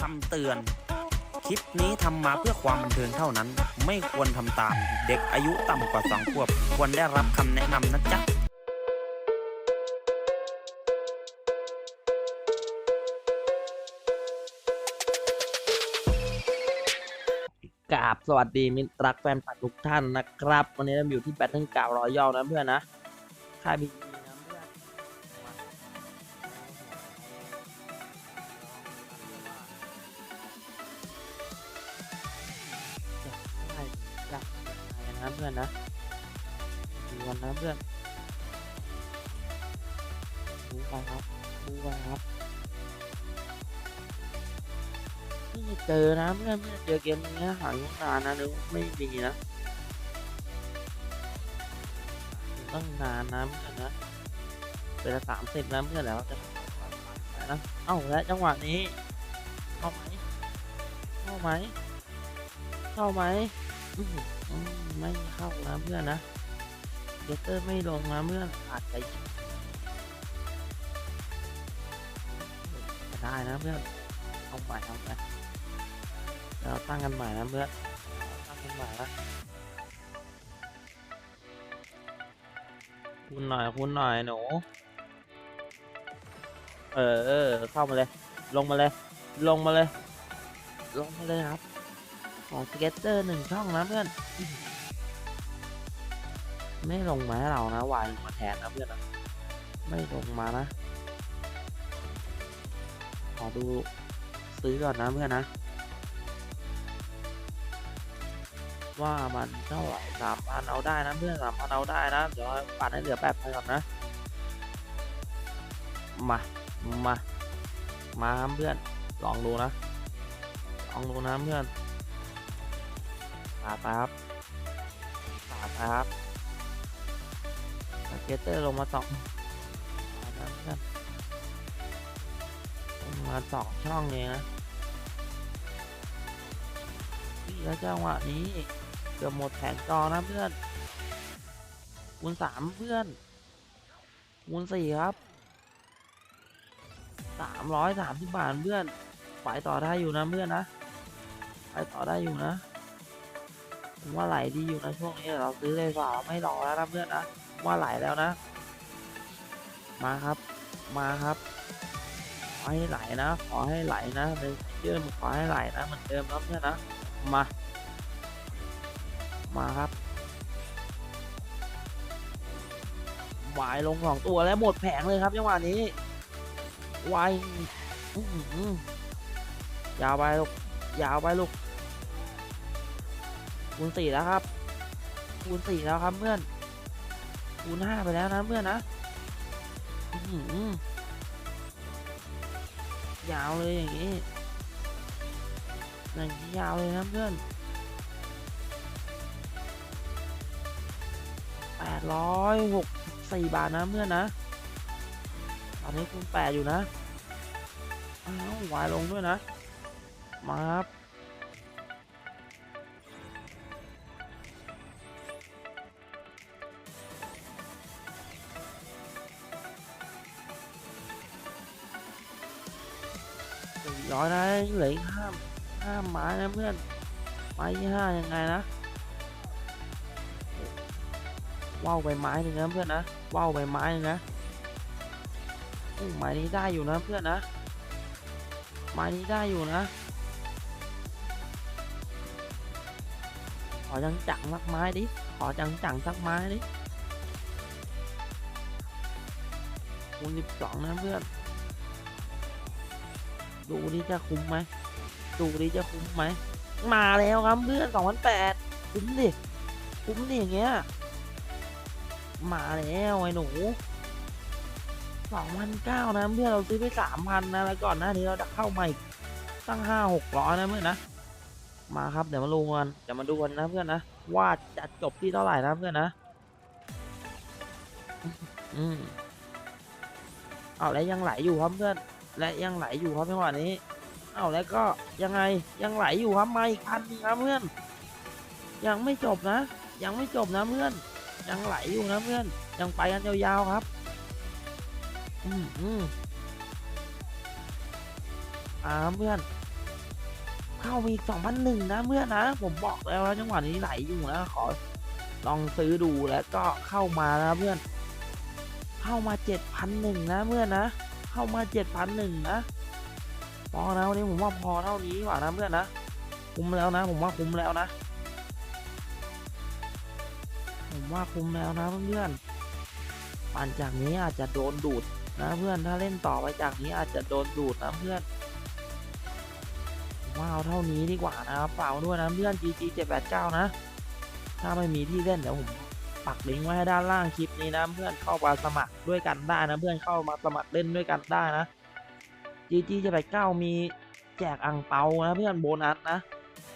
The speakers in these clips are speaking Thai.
คำเตือน คลิปนี้ทำมาเพื่อความบันเทิงเท่านั้น ไม่ควรทำตาม เด็กอายุต่ำกว่าสองขวบ ควรได้รับคำแนะนำนะจ๊ะ กราบสวัสดีมิตรรักแฟนผัดทุกท่านนะครับ วันนี้เราอยู่ที่แบทเทิลกาวรอยอลนะเพื่อนนะค่ายบี นะเพื่อนนะดูกันนะเพื่อนดูไปครับดูไปครับนี่เจอนะเพื่อนเพื่อนเจอเกมนี้หายุนานนะนึกไม่มีนะตั้งนานนะเพื่อนนะเป็นสามสิบนะเพื่อนแล้วจะนะเอ้าและจังหวะนี้เข้าไหมเข้าไหมเข้าไหม ไม่เข้านะเพื่อนนะเกเตอร์ไม่ลงนะเพื่อนขาดใจได้นะเพื่อนเอาไปเอาไปเดี๋ยวเราตั้งกันใหม่นะเพื่อนตั้งกันใหม่นะคุณหน่อยคุณหน่อยหนูเออเข้ามาเลย ลงมาเลย ลงมาเลย ลงมาเลยครับ ของสเก็ตเตอร์หนึ่งช่องนะเพื่อน ไม่ลงมาให้เรานะวายลงมาแทนนะเพื่อนนะไม่ลงมานะ ขอดูซื้อก่อนนะเพื่อนนะ ว่ามันเท่าไหร่สามพันเอาได้นะเพื่อนสามพันเอาได้นะเดี๋ยวปัดให้เหลือแปดพันก่อนนะ มา มา มาครับเพื่อน ลองดูนะ ลองดูนะเพื่อนปาครับปาครับสเกตเตอร์ลงมาสองปาดนะเพื่อนลงมาสองช่องเองนะพี่แล้วจังหวะนี้เกือบหมดแผงจอนะเพื่อนคูณสามเพื่อนคูณสี่ครับสามร้อยสามสิบบาทเพื่อนไปต่อได้อยู่นะเพื่อนนะ ไปต่อได้อยู่นะ ผมว่าไหลดีอยู่นะช่วงนี้เราซื้อเลยฝ่าไม่รอแล้วนะเพื่อนนะว่าไหลแล้วนะ มาครับ มาครับขอให้ไหลนะ ขอให้ไหลนะในเชื่อมขอให้ไหลนะเหมือนเดิมนะเพื่อนนะมา มาครับวายลงสองตัวแล้วหมดแผงเลยครับจังหวะนี้วอื้อหือยาวไปลูกยาวไปลูก คูณสี่แล้วครับ คูณสี่แล้วครับเพื่อน คูณห้าไปแล้วนะเพื่อนนะยาวเลยอย่างนี้อย่างนี้ยาวเลยนะเพื่อนแปดร้อยหกสี่บาทนะเพื่อนนะ ตอนนี้คูณแปดอยู่นะอ้าววายลงด้วยนะ มาครับ ร้อยนะเหลืออีกห้าห้าไม้นะเพื่อนไม้ที่ห้ายังไงนะว่าวไปไม้หนึ่งนะเพื่อนนะว่าวไปไม้หนึ่งนะไม้นี้ได้อยู่นะเพื่อนนะไม้นี้ได้อยู่นะขอจังจังสักไม้ดิขอจังจังสักไม้ดิคูณสิบสองนะเพื่อน ดูดิจะคุ้มไหมดูดิจะคุ้มไหม มาแล้วครับเพื่อนสองพันแปดคุ้มดิ คุ้มดิอย่างเงี้ย มาแล้วไอ้หนูสองพันเก้านะเพื่อนเราซื้อไปสามพันนะแล้วก่อนหน้านี้เราเข้ามาอีกตั้งห้าหกร้อยนะเพื่อนนะ มาครับเดี๋ยวมาดูกันเดี๋ยวมาดูกันนะเพื่อนนะว่าจะจบที่เท่าไหร่นะเพื่อนนะอืมเอาแล้วยังไหลอยู่ครับเพื่อน และยังไหลอยู่ครับจังหวะนี้ เอาแล้วก็ยังไงยังไหลอยู่ครับมาอีกพันนึงครับเพื่อน ยังไม่จบนะ ยังไม่จบนะเพื่อน ยังไหลอยู่นะเพื่อน ยังไปกันยาวๆครับ อืมอืมอ่าเพื่อน เข้ามีสองพันหนึ่งนะเพื่อนนะ ผมบอกแล้วจังหวะนี้ไหลอยู่นะขอลองซื้อดูแล้วก็เข้ามานะเพื่อน เข้ามาเจ็ดพันหนึ่งนะเพื่อนนะ เข้ามาเจ็ดพันหนึ่งนะพอนะวันนี้ผมว่าพอเท่านี้ดีกว่านะเพื่อนนะ คุ้มแล้วนะ ผมว่าคุ้มแล้วนะ ผมว่าคุ้มแล้วนะเพื่อนปั่นจากนี้อาจจะโดนดูดนะเพื่อนถ้าเล่นต่อไปจากนี้อาจจะโดนดูดนะเพื่อนว่าเอาเท่านี้ดีกว่านะครับเปล่าด้วยนะเพื่อน GG 789 นะ ถ้าไม่มีที่เล่นเดี๋ยวผม ปักลิงก์ไว้ให้ด้านล่างคลิปนี้นะเพื่อนเข้ามาสมัครด้วยกันได้นะเพื่อนเข้ามาสมัครเล่นด้วยกันได้นะจีจีจะไปเก้ามีแจกอังเปานะเพื่อนโบนัสนะ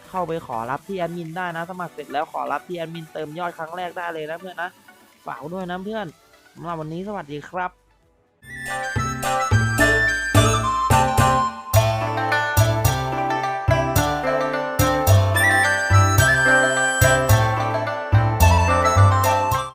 เข้าไปขอรับที่แอดมินได้นะสมัครเสร็จแล้วขอรับที่แอดมินเติมยอดครั้งแรกได้เลยนะเพื่อนนะฝากด้วยนะเพื่อนสำหรับวันนี้สวัสดีครับ